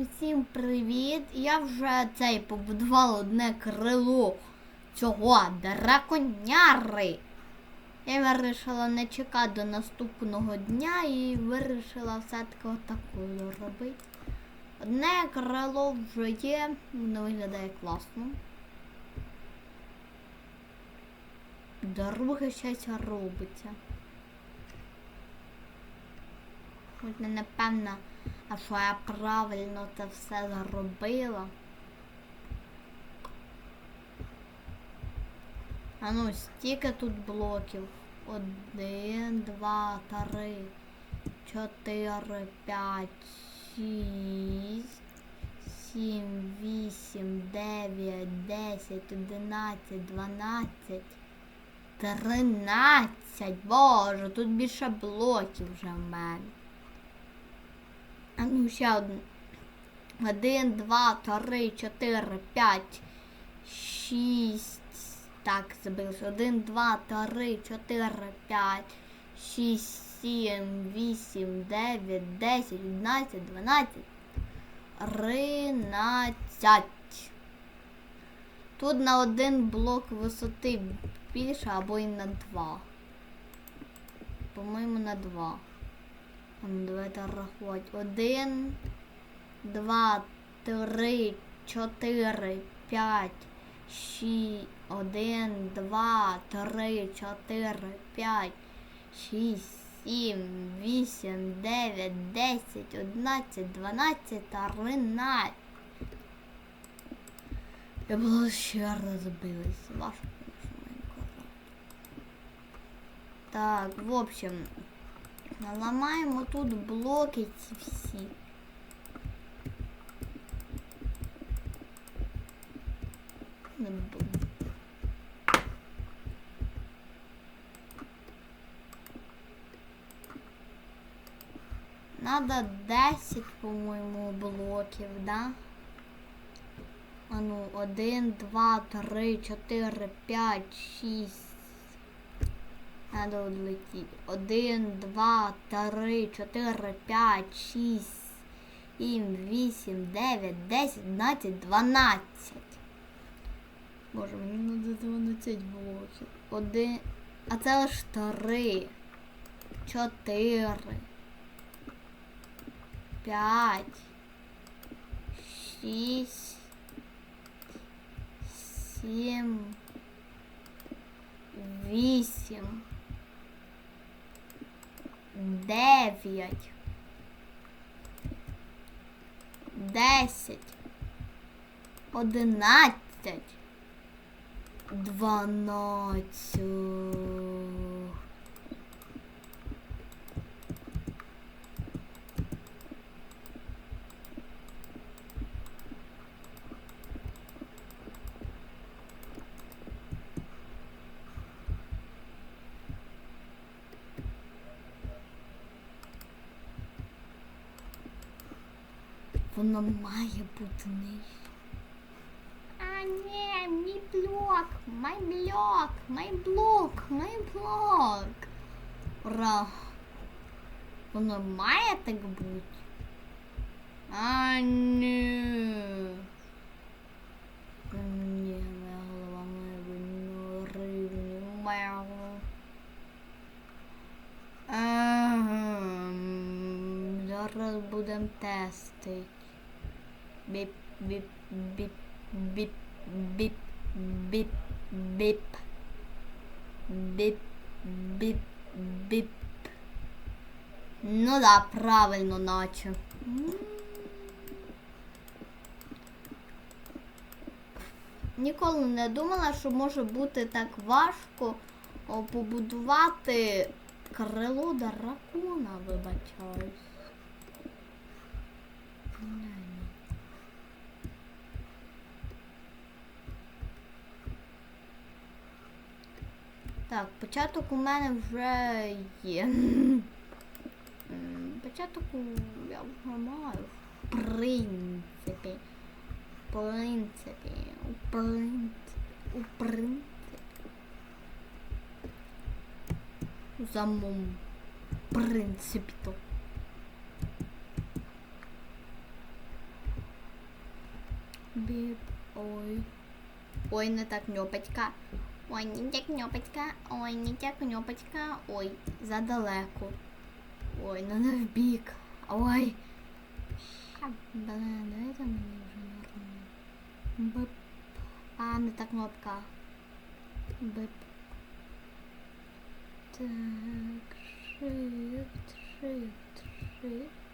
Усім привіт! Я вже цей побудувала одне крило цього драконяри. Я вирішила не чекати до наступного дня і вирішила все-таки отаку зробити. Одне крило вже є, воно виглядає класно. Друге щось робиться. Хоч не напевно, а що я правильно це все зробила. А ну, стільки тут блоків. Один, два, три, чотири, п'ять, шість, сім, вісім, дев'ять, десять, одинадцять, дванадцять. Тринадцять. Боже, тут більше блоків вже в мене. А ну ще один. Один, два, три, чотири, п'ять, шість. Так, забилось. Один, два, три, чотири, п'ять, шість, сім, вісім, дев'ять, десять, одинадцять, дванадцять. Тринадцять. Тут на один блок висоти більше або і на два. По-моєму, на два. Давайте рахувати. Один, два, три, чотири, п'ять, шість. Один, два, три, чотири, п'ять, шість, сім, вісім, дев'ять, десять, одинадцять, дванадцять, тринадцять. Я була ще забилась. Конечно, Майнкрафт. Так, в общем, наламаємо тут блоки ці всі. Надо 10, по-моєму, блоків, да? А ну, 1, 2, 3, 4, 5, 6. Надо одлетіти. 1, 2, 3, 4, 5, 6, 7, 8, 9, 10, 11, 12. Боже, мені треба 12 блоків. Один. А це лише 3. 4. 5. 6. Сім. Вісім. Дев'ять. Десять. Одинадцять. Дванадцять. Воно має бути нижче. А ні, мій блок, май блок, май блок, май блок. Ура. Воно має так бути. А ні. Ні, моя голова має бути на рівні. Моя голова. Ем, Зараз будемо тестити. Біп, біп, біп, біп, біп, біп, біп. Біп, біп, біп. Ну да, правильно, наче. Ніколи не думала, що може бути так важко побудувати крило дракона, вибачаюсь. Так, початок у мене вже є. Початок у- я вже маю. В принципі. В принципі. У принципі. У принципі. В самому принципі то. Біп. Ой. Ой, не так кнопочка. Ой, не кнопочка. Ой, не так кнопочка. Ой, задалеко. Ой, ну не в бік. Ой. Блин, дайте мені вже нормально. Бип. А, не та кнопка. Бип. Так, shift, shift, shift.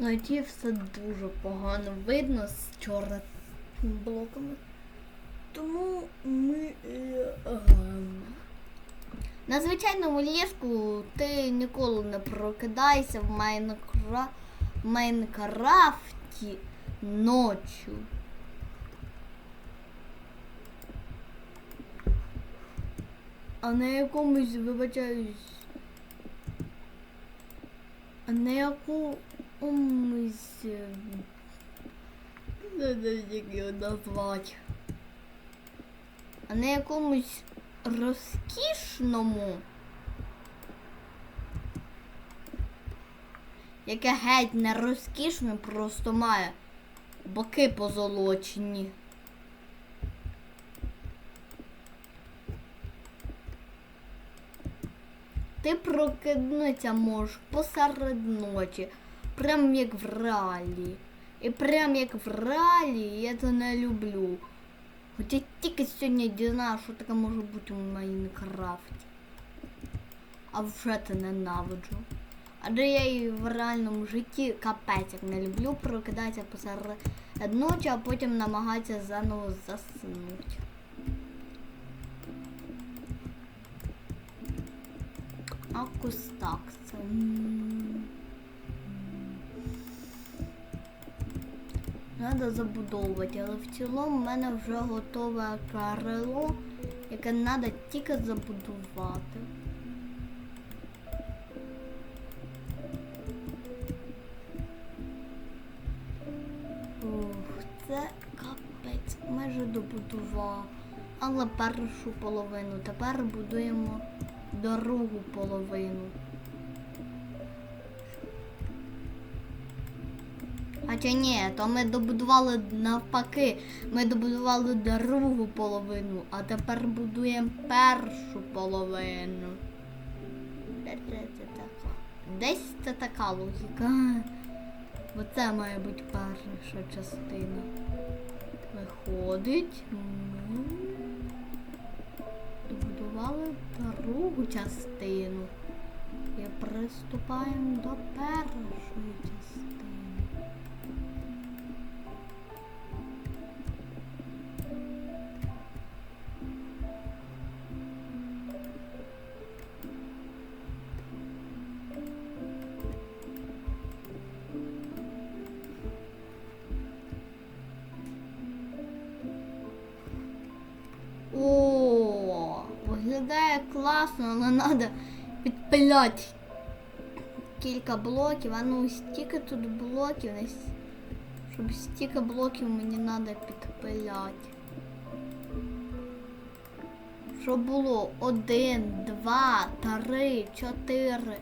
На ті все дуже погано видно з чорними блоками. Тому ми. е, ем, На звичайному ліжку ти ніколи не прокидайся в Майнкра... Майнкрафті ночі. А на якомусь, вибачаюсь. А на якомусь. Е, Не знаю, як його назвати. А на якомусь розкішному. Яке геть не розкішне, просто має боки позолочені. Ти прокинутися можеш посеред ночі, прям як в реалі. І прям як в реалі я це не люблю. Хоча тільки сьогодні дізнав, що таке може бути в Майнкрафті. А вже це ненавиджу. Адже я і в реальному житті капець як не люблю прокидатися посеред ночі, а потім намагатися заново заснути. А так це. Треба забудовувати, але в цілому в мене вже готове крило, яке треба тільки забудувати. Ух, це капець, майже добудував. Але першу половину. Тепер будуємо другу половину. А чи ні, то ми добудували навпаки. Ми добудували другу половину, а тепер будуємо першу половину. Десь це така логіка. Бо це має бути перша частина. Виходить. Ми добудували другу частину. І приступаємо до першої частини. Класно, але треба підпиляти кілька блоків. А ну стільки тут блоків, щоб стільки блоків мені треба підпиляти. Щоб було один, два, три, чотири,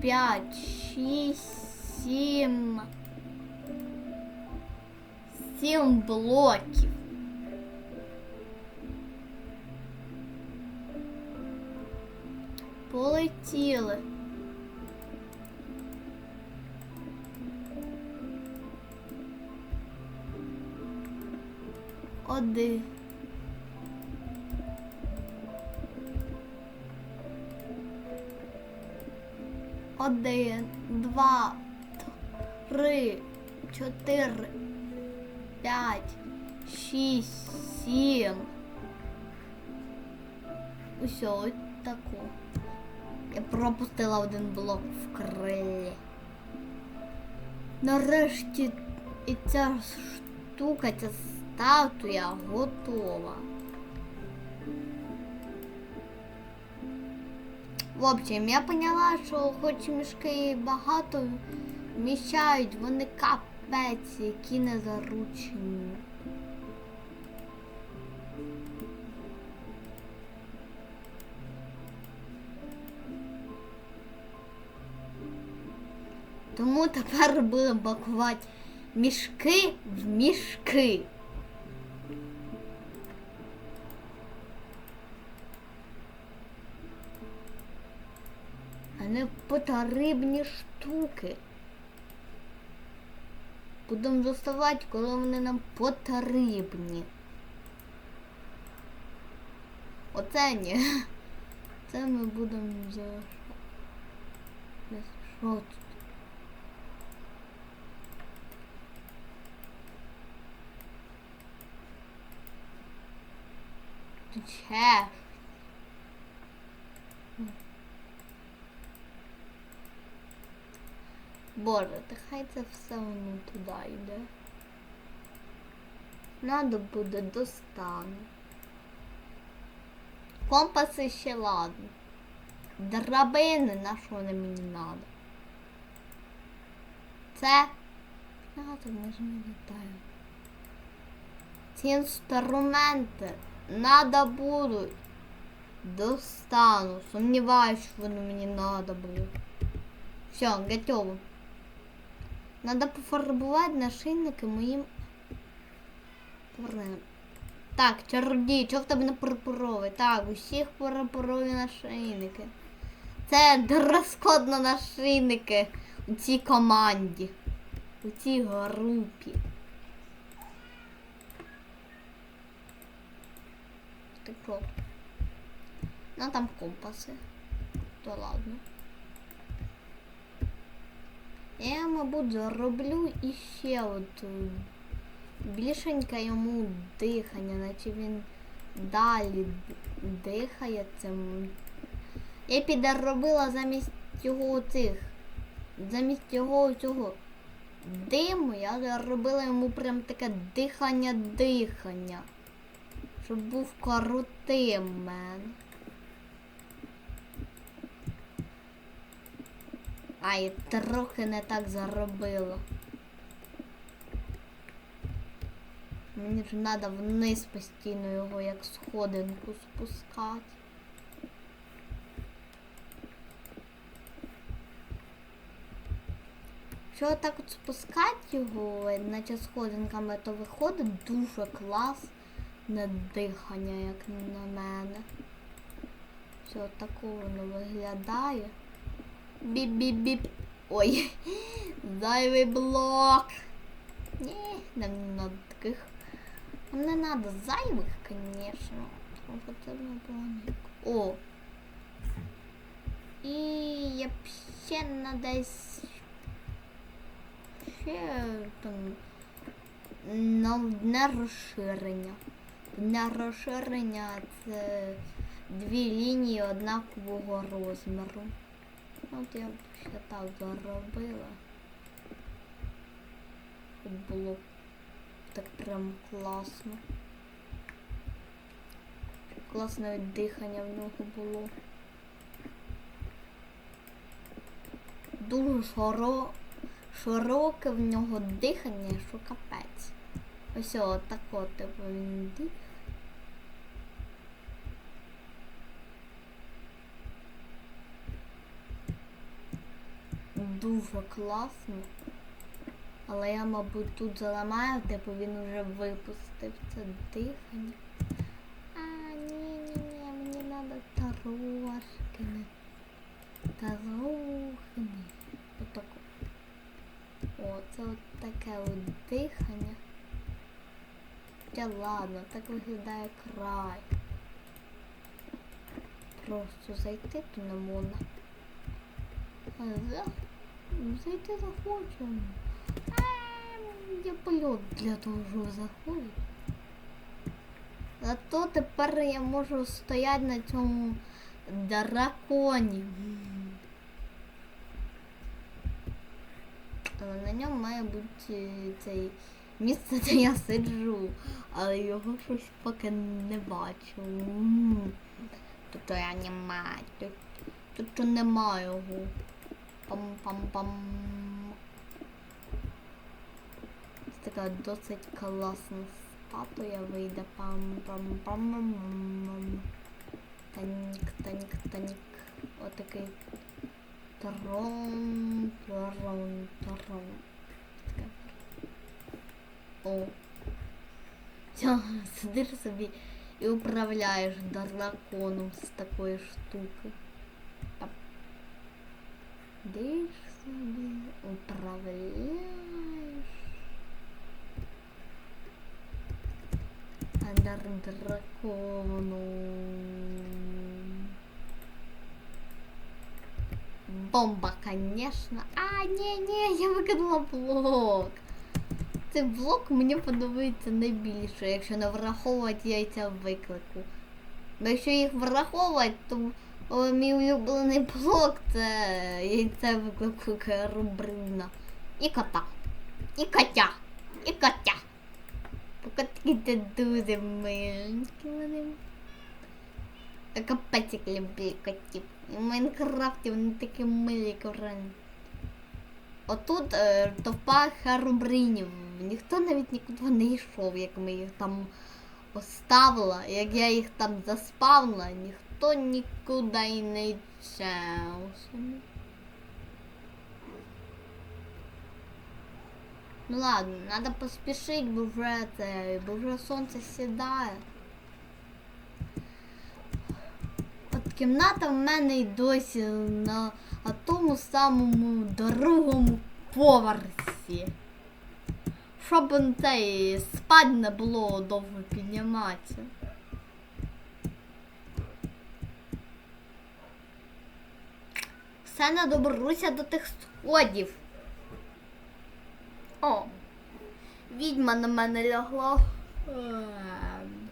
п'ять, шість, сім. Сім блоків. полетіли. Один. Один, два, три, чотири, п'ять, шість, сім. Усього таку. Я пропустила один блок в крилі. Нарешті і ця штука, ця статуя готова. В общем, я поняла, що хоч мішки багато вміщають, вони капець, які незаручені. Тому тепер будемо пакувати мішки в мішки. А не потрібні штуки. Будемо доставати, коли вони нам потрібні. Оце ні. Це ми будемо за. Що тут? Тут. Боже, та хай це все воно туди йде. Надо буде достану. Компаси ще ладно. Драбини, на що вони мені надо? Це. А, тут може не літаю. Ці інструменти надо будуть. Достану. Сумніваюсь, що вони мені надо будуть. Все, готово. Надо пофарбувати нашийники моїм тваринам. Так, чародій, що в тебе на пурпуровий? Так, усіх пурпурові нашийники. Це дрес-код на нашийники у цій команді. У цій групі. Що? Ну там компаси. То ладно. Я, мабуть, зароблю іще от е, більшеньке йому дихання, наче він далі дихає цим. Я підробила замість його цих. Замість його цього диму я заробила йому прям таке дихання-дихання. Щоб був крутим мен. Ай, трохи не так заробила. Мені ж треба вниз постійно його як сходинку спускати. Якщо так от спускати його, наче сходинками, то виходить дуже клас на дихання, як на мене. Все, такого воно виглядає. Біп-біп-біп. Ой, зайвий блок. Ні, не надо таких. Не надо зайвих, конечно. О. І я ще десь ще там на дне розширення. Дне розширення це дві лінії однакового розміру. От я б ще так заробила. Було так прям класно. Класне дихання в нього було. Дуже широ... широке в нього дихання, що капець. Ось отак от типу він дих. Дуже класно. Але я, мабуть, тут заламаю, типу він вже випустив це дихання. А, ні, ні, ні, мені треба трошки. не- Трохи. Отако. О, це от таке от дихання. Хоча ладно, так виглядає край. Просто зайти то не можна. А за... Зайти захочемо. Ем, Я польот для того, щоб заходити. Зато тепер я можу стояти на цьому драконі. На ньому має бути цей місце, де я сиджу, але його щось поки не бачу. Тут я немає. Тут, тут що немає його. Пам-пам-пам. Це така досить класна статуя вийде. Пам-пам-пам. Танік, танік, танік. Отакий трон, трон, трон. Таке. О. Все, сидиш собі і управляєш драконом з такої штуки. Тап. Диш собі, управляєш. Андер драконом. Бомба, конечно. А, ні, ні, я викинула блок. Цей блок мені подобається найбільше, якщо не враховувати яйця виклику. Бо якщо їх враховувати, то о, мій улюблений блок це яйце виклику Керубрина. І кота. І котя. І котя. Покотки це дуже миленькі вони. Капець люблю котів. І в Майнкрафті вони такі милі корені. Отут е, товпа херобринів. Ніхто навіть нікуди не йшов, як ми їх там поставила. Як я їх там заспавнила, ніхто нікуди й не йшов. Ну ладно, треба поспішити, бо вже це, бо вже сонце сідає. От кімната в мене й досі на тому самому другому поверсі. Щоб цей спать не було довго підніматися. Все не доберуся до тих сходів. О, відьма на мене лягла. Ем.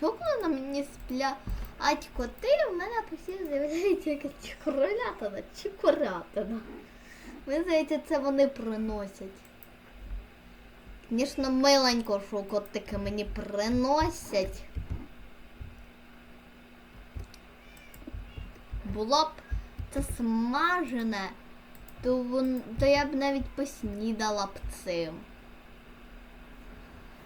Чого коли на мені сплять коти, в мене постійно з'являється якась чоколятина, чоколятина. Мені здається, це вони приносять. Звісно, миленько, що котики мені приносять. Було б це смажене, то, вон, то я б навіть поснідала б цим.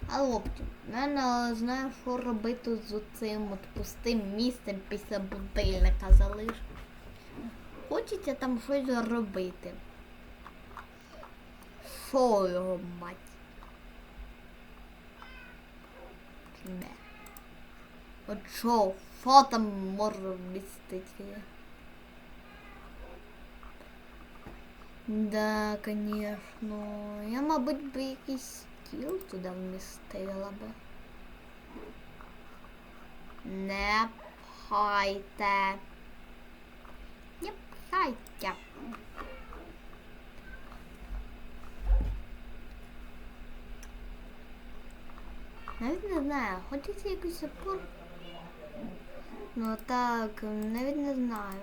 А хлопці, я не знаю, що робити з цим от пустим місцем після будильника залиш. Хочеться там щось робити. Що його мать? Не. От що, що там може містити? Да, конечно. Я, мабуть, би якийсь стіл туди вмістила би. Не пхайте. Не пхайте. Навіть не знаю, хочеться якийсь запор. Ну так, навіть не знаю.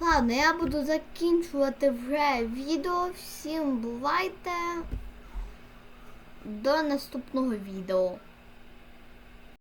Ладно, я буду закінчувати вже відео. Всім бувайте. До наступного відео.